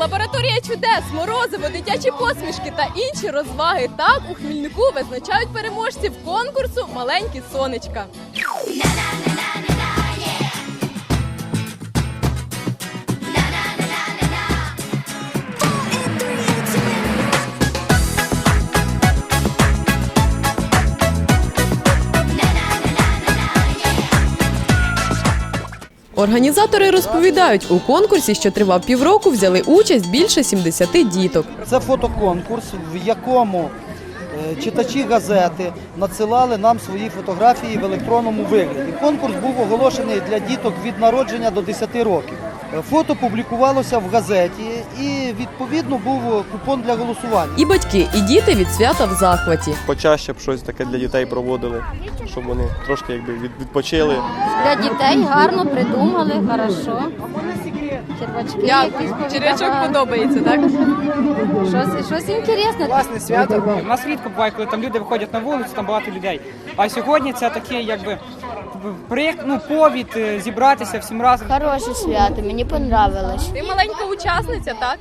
лабораторія чудес, морозиво, дитячі посмішки та інші розваги. Так у Хмільнику визначають переможців конкурсу Маленькі сонечка. Організатори розповідають, у конкурсі, що тривав півроку, взяли участь більше 70 діток. Це фотоконкурс, в якому е, читачі газети надсилали нам свої фотографії в електронному вигляді. Конкурс був оголошений для діток від народження до 10 років. Е, Фото публікувалося в газеті і відповідно був купон для голосування. І батьки, і діти від свята в захваті. почаще б щось таке для дітей проводили, щоб вони трошки якби відпочили. Для дітей гарно придумали, хорошо. Червачки якісь повидавали. подобається, так? Щось, щось інтересне. Класне свято. У нас рідко буває, коли там люди виходять на вулицю, там багато людей. А сьогодні це такий, якби проєкт, ну повід е, зібратися всім разом. Хороше свято, мені понравилось. Ти маленька учасниця, так?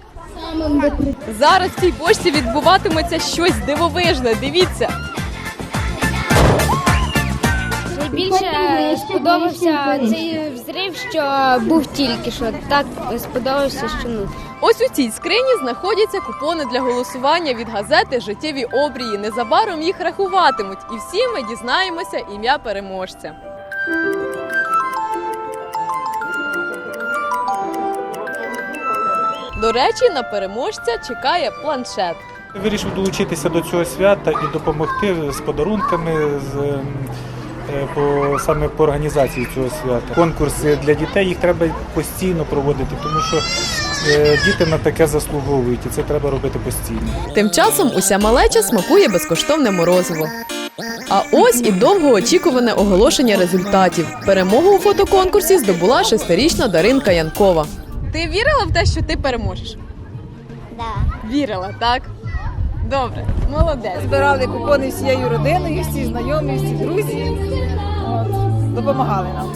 Зараз в цій пошті відбуватиметься щось дивовижне. Дивіться. Найбільше сподобався цей взрив, що був тільки що. Так сподобався, що ну. Ось у цій скрині знаходяться купони для голосування від газети Життєві обрії. Незабаром їх рахуватимуть, і всі ми дізнаємося ім'я переможця. До речі, на переможця чекає планшет. Вирішив долучитися до цього свята і допомогти з подарунками, з, ем, е, по, саме по організації цього свята. Конкурси для дітей їх треба постійно проводити, тому що е, діти на таке заслуговують, і це треба робити постійно. Тим часом уся малеча смакує безкоштовне морозиво. А ось і довгоочікуване оголошення результатів. Перемогу у фотоконкурсі здобула шестирічна Даринка Янкова. Ти вірила в те, що ти переможеш? Да. Вірила, так? Добре, молодець. збирали купони всією родиною, всі знайомі, всі друзі. От, допомагали нам.